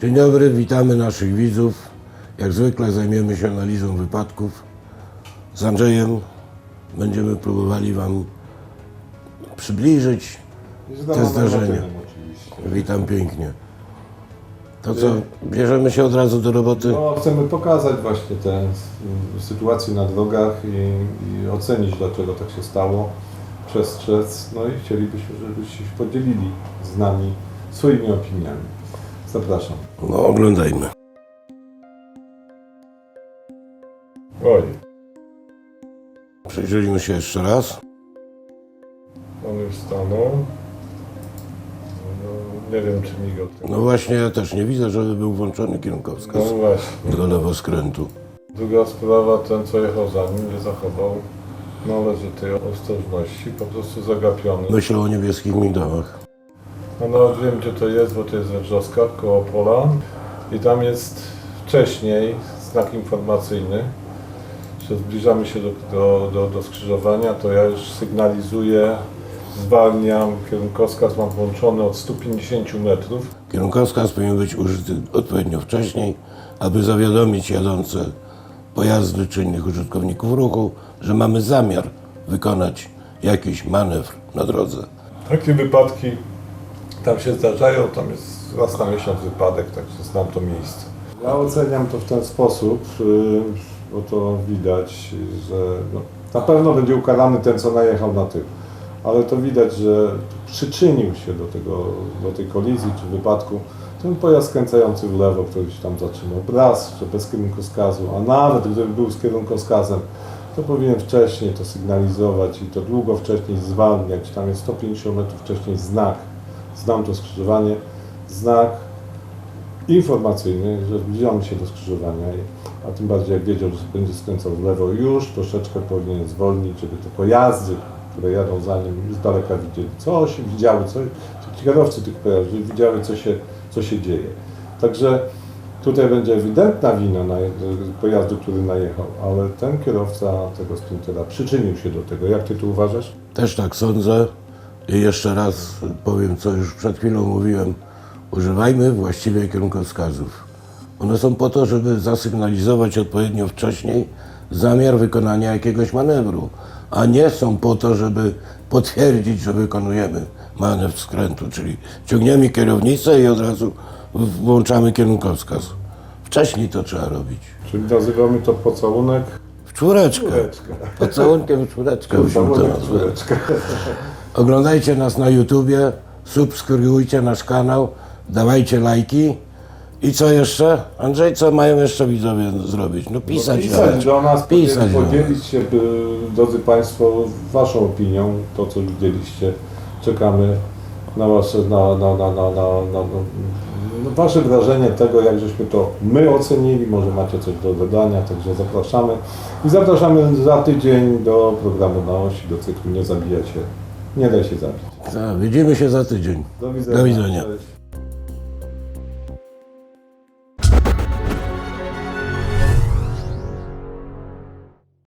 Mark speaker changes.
Speaker 1: Dzień dobry, witamy naszych widzów. Jak zwykle zajmiemy się analizą wypadków. Z Andrzejem będziemy próbowali Wam przybliżyć te zdarzenia. Witam pięknie. To co, bierzemy się od razu do roboty?
Speaker 2: No, chcemy pokazać właśnie tę mm, sytuację na drogach i, i ocenić, dlaczego tak się stało, przestrzec. No i chcielibyśmy, żebyście się podzielili z nami swoimi opiniami. Zapraszam.
Speaker 1: No, oglądajmy.
Speaker 3: Oj,
Speaker 1: Przyjrzyjmy się jeszcze raz.
Speaker 3: on już stanął. No, nie wiem, czy migał.
Speaker 1: No właśnie, ja też nie widzę, żeby był włączony
Speaker 3: No
Speaker 1: kierunkowskaz
Speaker 3: właśnie.
Speaker 1: do lewoskrętu.
Speaker 3: Druga sprawa, ten co jechał za nim, nie zachował należy tej ostrożności, po prostu zagapiony.
Speaker 1: Myślę o niebieskich migdałach.
Speaker 3: No nawet wiem, gdzie to jest, bo to jest we Wrzoskach, koło pola. I tam jest wcześniej znak informacyjny, że zbliżamy się do, do, do, do skrzyżowania, to ja już sygnalizuję, zwalniam, kierunkowskaz mam włączony od 150 metrów.
Speaker 1: Kierunkowskaz powinien być użyty odpowiednio wcześniej, aby zawiadomić jadące pojazdy czy innych użytkowników ruchu, że mamy zamiar wykonać jakiś manewr na drodze.
Speaker 3: Takie wypadki tam się zdarzają, tam jest raz na miesiąc wypadek, także znam to miejsce.
Speaker 2: Ja oceniam to w ten sposób, y, bo to widać, że no, na pewno będzie ukarany ten, co najechał na tył. Ale to widać, że przyczynił się do, tego, do tej kolizji czy wypadku ten pojazd skręcający w lewo, który się tam zatrzymał. Raz, że bez kierunkowskazu, a nawet gdyby był z kierunkowskazem, to powinien wcześniej to sygnalizować i to długo wcześniej zwalniać. Tam jest 150 metrów wcześniej znak. Znam to skrzyżowanie. Znak informacyjny, że zbliżamy się do skrzyżowania, a tym bardziej jak wiedział, że będzie skręcał w lewo, już troszeczkę powinien zwolnić, żeby te pojazdy, które jadą za nim, z daleka widzieli, co się widziały, co, ci kierowcy tych pojazdów widziały, co się, co się dzieje. Także tutaj będzie ewidentna wina na, pojazdu, który najechał, ale ten kierowca tego sprintera przyczynił się do tego. Jak ty tu uważasz?
Speaker 1: Też tak sądzę i jeszcze raz powiem, co już przed chwilą mówiłem. Używajmy właściwie kierunkowskazów. One są po to, żeby zasygnalizować odpowiednio wcześniej zamiar wykonania jakiegoś manewru, a nie są po to, żeby potwierdzić, że wykonujemy manewr skrętu, czyli ciągniemy kierownicę i od razu w- włączamy kierunkowskaz. Wcześniej to trzeba robić.
Speaker 2: Czyli nazywamy to pocałunek
Speaker 1: W czwóreczkę. Pocałunkiem w czwóreczkę
Speaker 2: Pocałunek
Speaker 1: nazwali.
Speaker 2: czwóreczka.
Speaker 1: Oglądajcie nas na YouTubie, subskrybujcie nasz kanał, dawajcie lajki. I co jeszcze? Andrzej, co mają jeszcze widzowie zrobić? No pisać,
Speaker 2: pisać
Speaker 1: dawać.
Speaker 2: do nas,
Speaker 1: Pisać
Speaker 2: podzielić, się, by, drodzy Państwo, Waszą opinią, to co widzieliście. Czekamy na Wasze, na, na, na, na, na, na, na wasze wrażenie tego, jak żeśmy to my ocenili. Może macie coś do dodania, także zapraszamy. I zapraszamy za tydzień do programu na osi, do cyklu Nie zabija się, nie daj się zabić.
Speaker 1: Tak, widzimy się za tydzień.
Speaker 2: Do widzenia.
Speaker 1: Do widzenia.